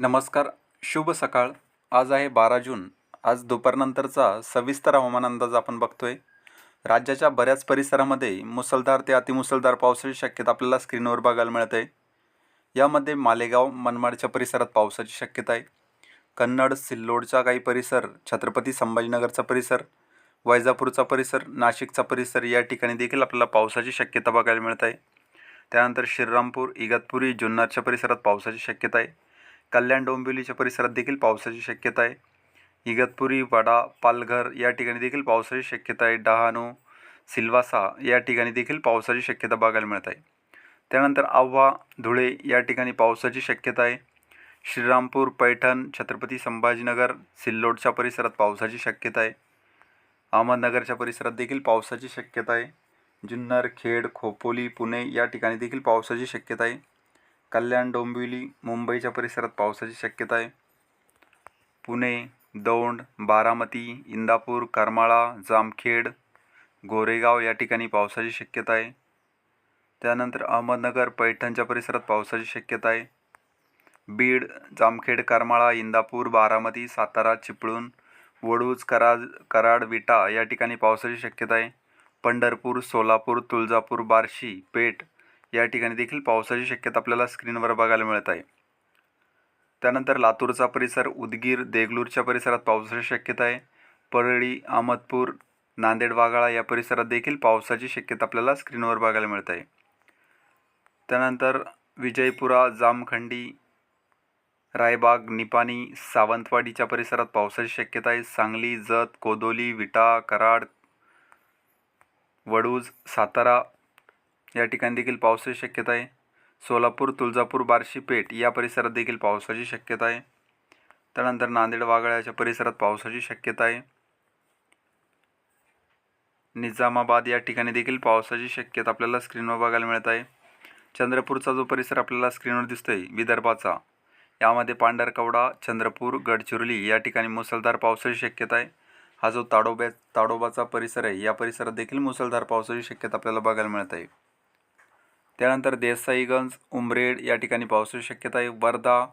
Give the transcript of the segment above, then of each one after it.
नमस्कार शुभ सकाळ. आज आहे बारा जून. आज दुपारनंतरचा सविस्तर हवामान अंदाज आपण बघतोय. राज्याच्या बऱ्याच परिसरामध्ये मुसळधार ते अतिमुसळधार पावसाची शक्यता आपल्याला स्क्रीनवर बघायला मिळत आहे यामध्ये मालेगाव मनमाडच्या परिसरात पावसाची शक्यता आहे. कन्नड सिल्लोडचा काही परिसर छत्रपती संभाजीनगरचा परिसर वैजापूरचा परिसर नाशिकचा परिसर या ठिकाणी देखील आपल्याला पावसाची शक्यता बघायला मिळत आहे. त्यानंतर श्रीरामपूर इगतपुरी जुन्नरच्या परिसरात पावसाची शक्यता आहे. कल्याण डोंबिवलीच्या परिसरात देखील पावसाची शक्यता आहे. इगतपुरी वडा पालघर या ठिकाणी देखील पावसाची शक्यता आहे. डहाणू सिल्वासा या ठिकाणी देखील पावसाची शक्यता बघायला मिळत आहे. त्यानंतर आव्हा धुळे या ठिकाणी पावसाची शक्यता आहे. श्रीरामपूर पैठण छत्रपती संभाजीनगर सिल्लोडच्या परिसरात पावसाची शक्यता आहे. अहमदनगरच्या परिसरात देखील पावसाची शक्यता आहे. जुन्नर खेड खोपोली पुणे या ठिकाणी देखील पावसाची शक्यता आहे. कल्याण डोंबिवली मुंबईच्या परिसरात पावसाची शक्यता आहे. पुणे दौंड बारामती इंदापूर करमाळा जामखेड गोरेगाव या ठिकाणी पावसाची शक्यता आहे. त्यानंतर अहमदनगर पैठणच्या परिसरात पावसाची शक्यता आहे. बीड जामखेड करमाळा इंदापूर बारामती सातारा चिपळूण वडूज कराज कराड विटा या ठिकाणी पावसाची शक्यता आहे. पंढरपूर सोलापूर तुळजापूर बार्शी पेठ या ठिकाणी देखील पावसाची शक्यता आपल्याला स्क्रीनवर बघायला मिळत आहे. त्यानंतर लातूरचा परिसर उदगीर देगलूरच्या परिसरात पावसाची शक्यता आहे. परळी अहमदपूर नांदेड वाघाळा या परिसरात देखील पावसाची शक्यता आपल्याला स्क्रीनवर बघायला मिळत आहे. त्यानंतर विजयपुरा जामखंडी रायबाग निपाणी सावंतवाडीच्या परिसरात पावसाची शक्यता आहे. सांगली जत कोदोली विटा कराड वडूज सातारा या ठिकाणी देखील पावसाची शक्यता आहे. सोलापूर तुळजापूर बार्शी पेठ या परिसरात देखील पावसाची शक्यता आहे. त्यानंतर नांदेड वागळ्याच्या परिसरात पावसाची शक्यता आहे. निजामाबाद या ठिकाणी देखील पावसाची शक्यता आपल्याला स्क्रीनवर बघायला मिळत आहे. चंद्रपूरचा जो परिसर आपल्याला स्क्रीनवर दिसतोय विदर्भाचा यामध्ये पांढरकवडा चंद्रपूर गडचिरोली या ठिकाणी मुसळधार पावसाची शक्यता आहे. हा जो ताडोब्या ताडोबाचा परिसर आहे या परिसरात देखील मुसळधार पावसाची शक्यता आपल्याला बघायला मिळत आहे. त्यानंतर देसाईगंज उमरेड या ठिकाणी पावसाची शक्यता आहे. वर्धा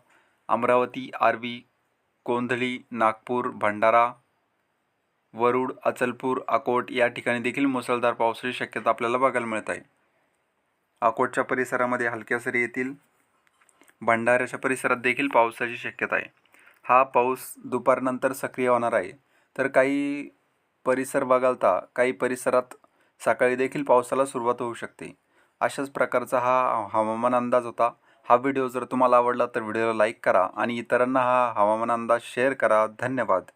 अमरावती आर्वी कोंधळी नागपूर भंडारा वरुड अचलपूर अकोट या ठिकाणी देखील मुसळधार पावसाची शक्यता आपल्याला बघायला मिळत आहे. अकोटच्या परिसरामध्ये हलक्या सरी येतील. भंडाऱ्याच्या परिसरात देखील पावसाची शक्यता आहे. हा पाऊस दुपारनंतर सक्रिय होणार आहे. तर काही परिसर वगळता काही परिसरात सकाळी देखील पावसाला सुरुवात होऊ शकते. अशाच प्रकारचा हा हवामान अंदाज होता. हा व्हिडिओ जर तुम्हाला आवडला तर व्हिडिओला लाईक करा आणि इतरांना हा हवामान अंदाज शेअर करा. धन्यवाद.